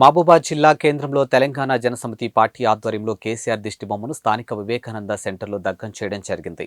మహబూబాద్ జిల్లా కేంద్రంలో తెలంగాణ జనసమితి పార్టీ ఆధ్వర్యంలో కేసీఆర్ దిష్టిబొమ్మను స్థానిక వివేకానంద సెంటర్లో దగ్ధం చేయడం జరిగింది.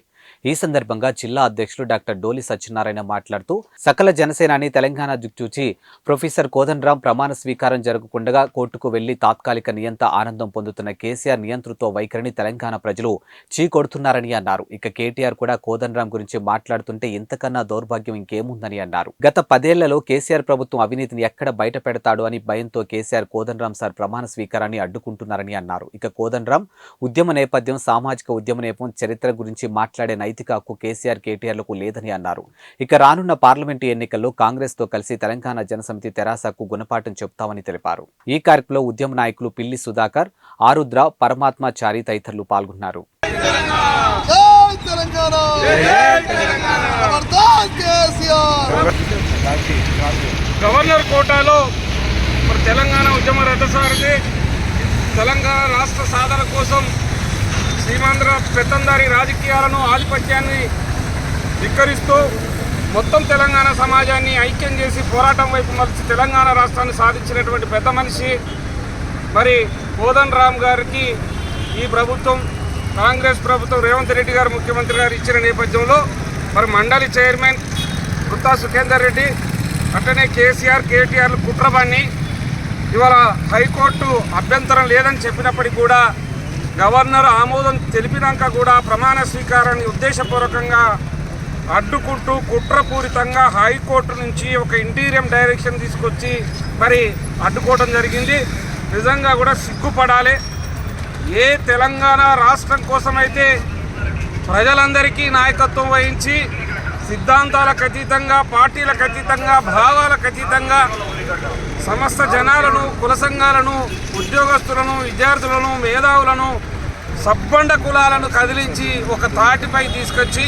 ఈ సందర్భంగా జిల్లా అధ్యక్షులు డాక్టర్ డోలి సత్యనారాయణ మాట్లాడుతూ సకల జనసేనాని తెలంగాణ దిక్చూచి ప్రొఫెసర్ కోదండరాం ప్రమాణ స్వీకారం జరగకుండా కోర్టుకు వెళ్ళి తాత్కాలిక నియంత ఆనందం పొందుతున్న కేసీఆర్ నియంతృత్వ వైఖరిని తెలంగాణ ప్రజలు చీకొడుతున్నారని అన్నారు. ఇక కేటీఆర్ కూడా కోదండరాం గురించి మాట్లాడుతుంటే ఇంతకన్నా దౌర్భాగ్యం ఇంకేముందని అన్నారు. గత పదేళ్ళలో కేసీఆర్ ప్రభుత్వం అవినీతిని ఎక్కడ బయట పెడతాడు అని భయంతో కేసీఆర్ కోదండరాం సార్ ప్రమాణ స్వీకారాన్ని అడ్డుకుంటున్నారని అన్నారు. ఇక కోదండరాం ఉద్యమ నేపథ్యం సామాజిక ఉద్యమ నేపథ్యం చరిత్ర గురించి మాట్లాడే నైతిక హక్కు కేసీఆర్ కేటీఆర్లకు లేదని అన్నారు. ఇక రానున్న పార్లమెంటు ఎన్నికల్లో కాంగ్రెస్తో కలిసి తెలంగాణ జనసమితి తెరాసకు గుణపాఠం చెబుతామని తెలిపారు. ఈ కార్యక్రమంలో ఉద్యమ నాయకులు పిల్లి సుధాకర్ ఆరుద్ర పరమాత్మాచారి తదితరులు పాల్గొన్నారు. జై తెలంగాణ! ఖబర్దార్ కేసీఆర్! గవర్నర్ కోటాలో మరి తెలంగాణ ఉద్యమ రథసారథి తెలంగాణ రాష్ట్ర సాధన కోసం సీమాంధ్ర పెత్తందారి రాజకీయాలను ఆధిపత్యాన్ని ధిక్కరిస్తూ మొత్తం తెలంగాణ సమాజాన్ని ఐక్యం చేసి పోరాటం వైపు మలిచి తెలంగాణ రాష్ట్రాన్ని సాధించినటువంటి పెద్ద మనిషి మరి కోదన్ రామ్ గారికి ఈ ప్రభుత్వం కాంగ్రెస్ ప్రభుత్వం రేవంత్ రెడ్డి గారు ముఖ్యమంత్రి గారు ఇచ్చిన నేపథ్యంలో మరి మండలి చైర్మన్ గుత్తా సుఖేందర్ రెడ్డి అట్లనే కేసీఆర్ కేటీఆర్లు కుట్రబాన్ని ఇవాళ హైకోర్టు అభ్యంతరం లేదని చెప్పినప్పటికీ కూడా గవర్నర్ ఆమోదం తెలిపినాక కూడా ప్రమాణ స్వీకారాన్ని ఉద్దేశపూర్వకంగా అడ్డుకుంటూ కుట్రపూరితంగా హైకోర్టు నుంచి ఒక ఇంటీరియం డైరెక్షన్ తీసుకొచ్చి మరి అడ్డుకోవడం జరిగింది. నిజంగా కూడా సిగ్గుపడాలి. ఏ తెలంగాణ రాష్ట్రం కోసమైతే ప్రజలందరికీ నాయకత్వం వహించి సిద్ధాంతాలకు అతీతంగా పార్టీలకు అతీతంగా భావాలకు అతీతంగా సమస్త జనాలను కుల సంఘాలను ఉద్యోగస్తులను విద్యార్థులను మేధావులను సబ్బండ కులాలను కదిలించి ఒక తాటిపై తీసుకొచ్చి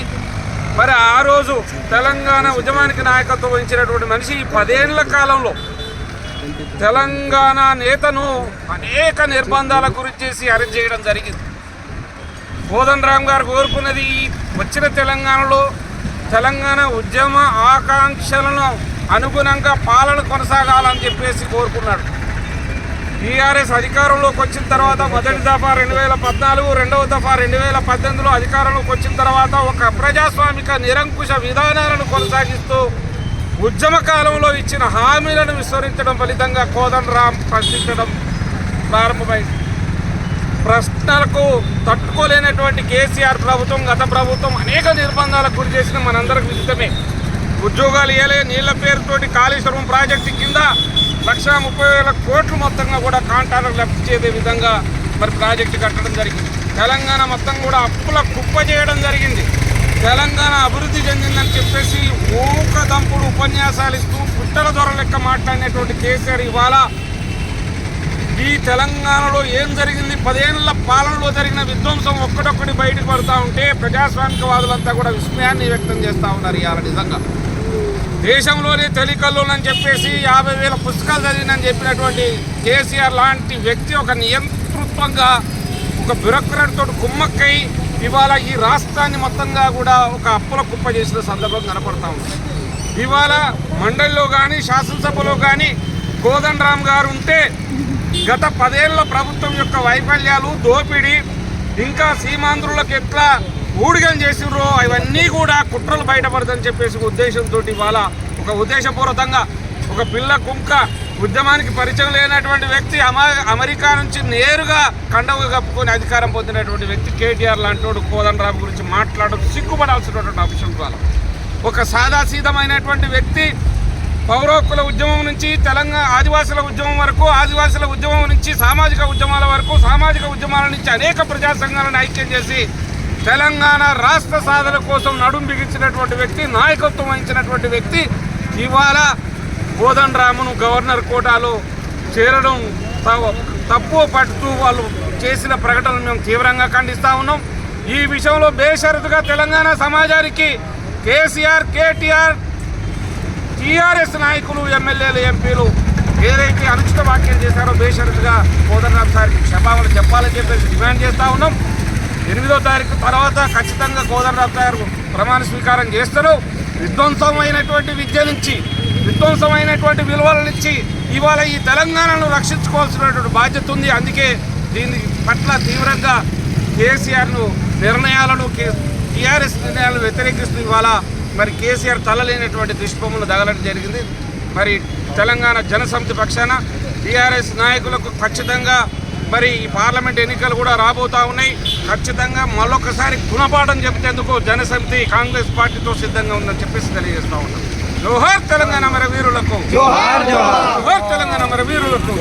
మరి ఆ రోజు తెలంగాణ ఉద్యమానికి నాయకత్వం వహించినటువంటి మనిషి పదేళ్ళ కాలంలో తెలంగాణ నేతను అనేక నిర్బంధాల గురించి చేసి అరెస్ట్ చేయడం జరిగింది. బోధన్ రామ్ గారు కోరుకున్నది వచ్చిన తెలంగాణలో తెలంగాణ ఉద్యమ ఆకాంక్షలను అనుగుణంగా పాలన కొనసాగాలని చెప్పేసి కోరుకున్నాడు. టీఆర్ఎస్ అధికారంలోకి వచ్చిన తర్వాత మొదటి దఫా రెండు వేల పద్నాలుగు రెండవ దఫా రెండు వేల పద్దెనిమిదిలో అధికారంలోకి వచ్చిన తర్వాత ఒక ప్రజాస్వామిక నిరంకుశ విధానాలను కొనసాగిస్తూ ఉద్యమ కాలంలో ఇచ్చిన హామీలను విస్మరించడం ఫలితంగా కోదండ రామ్ ప్రశ్నించడం ప్రారంభమైంది. ప్రశ్నలకు తట్టుకోలేనటువంటి కేసీఆర్ ప్రభుత్వం గత ప్రభుత్వం అనేక నిర్బంధాలకు గురి చేసిన మనందరికి విదితమే ఉద్యోగాలు ఇవ్వలే నీళ్ళ పేరుతోటి కాళేశ్వరం ప్రాజెక్టు కింద లక్ష ముప్పై వేల కోట్లు మొత్తంగా కూడా కాంట్రాక్ట్ లెఫ్ట్ చేసే విధంగా మరి ప్రాజెక్టు కట్టడం జరిగింది. తెలంగాణ మొత్తం కూడా అప్పుల కుప్ప చేయడం జరిగింది. తెలంగాణ అభివృద్ధి చెందిందని చెప్పేసి ఊక దంపుడు ఉపన్యాసాలు ఇస్తూ పుట్టల దొర లెక్క మాట్లాడినటువంటి కేసీఆర్ ఇవాళ ఈ తెలంగాణలో ఏం జరిగింది? పదేళ్ళ పాలనలో జరిగిన విధ్వంసం ఒక్కటొక్కటి బయటకు పడుతూ ఉంటే ప్రజాస్వామికవాదులంతా కూడా విస్మయాన్ని వ్యక్తం చేస్తూ ఉన్నారు ఇవాళ నిజంగా. దేశంలోనే తెలికల్లోనని చెప్పేసి యాభై వేల పుస్తకాలు చదివినని చెప్పినటువంటి కేసీఆర్ లాంటి వ్యక్తి ఒక నియంతృత్వంగా ఒక బ్యూరోక్రాట్ తోటి కుమ్మక్కై ఇవాళ ఈ రాష్ట్రాన్ని మొత్తంగా కూడా ఒక అప్పుల కుప్ప చేసిన సందర్భం కనపడతా ఉంది. ఇవాళ మండలిలో కానీ శాసనసభలో కానీ కోదండరామ్ గారు ఉంటే గత పదేళ్ళ ప్రభుత్వం యొక్క వైఫల్యాలు దోపిడీ ఇంకా సీమాంధ్రులకు ఎట్లా ఊడిగం చేసిర్రో అవన్నీ కూడా కుట్రలు బయటపడదని చెప్పేసి ఉద్దేశంతో ఇవాళ ఒక ఉద్దేశపూర్వకంగా ఒక పిల్ల కుంక ఉద్యమానికి పరిచయం లేనటువంటి వ్యక్తి అమా అమెరికా నుంచి నేరుగా కండవ కప్పుకొని అధికారం పొందినటువంటి వ్యక్తి కేటీఆర్ లాంటి కోదండరాబు గురించి మాట్లాడడం సిగ్గుపడాల్సినటువంటి అంశం ద్వారా ఒక సాదాసీదమైనటువంటి వ్యక్తి పౌరోక్కుల ఉద్యమం నుంచి తెలంగాణ ఆదివాసుల ఉద్యమం వరకు ఆదివాసుల ఉద్యమం నుంచి సామాజిక ఉద్యమాల వరకు సామాజిక ఉద్యమాల నుంచి అనేక ప్రజా సంఘాలను ఐక్యం చేసి తెలంగాణ రాష్ట్ర సాధన కోసం నడుం బిగించినటువంటి వ్యక్తి నాయకత్వం వహించినటువంటి వ్యక్తి ఇవాళ బోధన్ రామును గవర్నర్ కోటాలో చేరడం తప్పు పడుతూ వాళ్ళు చేసిన ప్రకటనను మేము తీవ్రంగా ఖండిస్తూ ఉన్నాం. ఈ విషయంలో బేషరతుగా తెలంగాణ సమాజానికి కేసీఆర్ కేటీఆర్ టీఆర్ఎస్ నాయకులు ఎమ్మెల్యేలు ఎంపీలు ఏదైతే అనుచిత వ్యాఖ్యలు చేశారో బేషరతుగా కోదండరామ్ సార్కి క్షమాపణ చెప్పాలని చెప్పేసి డిమాండ్ చేస్తూ ఉన్నాం. ఎనిమిదో తారీఖు తర్వాత ఖచ్చితంగా కోదండరామ్ గారు ప్రమాణ స్వీకారం చేస్తారు. విధ్వంసమైనటువంటి విద్య నుంచి విధ్వంసమైనటువంటి విలువల ఇచ్చి ఇవాళ ఈ తెలంగాణను రక్షించుకోవాల్సినటువంటి బాధ్యత ఉంది. అందుకే దీని పట్ల తీవ్రంగా కేసీఆర్ను నిర్ణయాలను టీఆర్ఎస్ నిర్ణయాలను వ్యతిరేకిస్తూ ఇవాళ మరి కేసీఆర్ తలలేనటువంటి దుష్పములు తగలడం జరిగింది. మరి తెలంగాణ జనసమితి పక్షాన టీఆర్ఎస్ నాయకులకు ఖచ్చితంగా మరి ఈ పార్లమెంట్ ఎన్నికలు కూడా రాబోతా ఉన్నాయి. ఖచ్చితంగా మరొకసారి గుణపాఠం చెప్పేందుకు జనసమితి కాంగ్రెస్ పార్టీతో సిద్ధంగా ఉందని చెప్పేసి తెలియజేస్తా ఉన్నాం. జోహార్ తెలంగాణ మరి వీరులకు. జోహార్ తెలంగాణ మరి వీరులకు.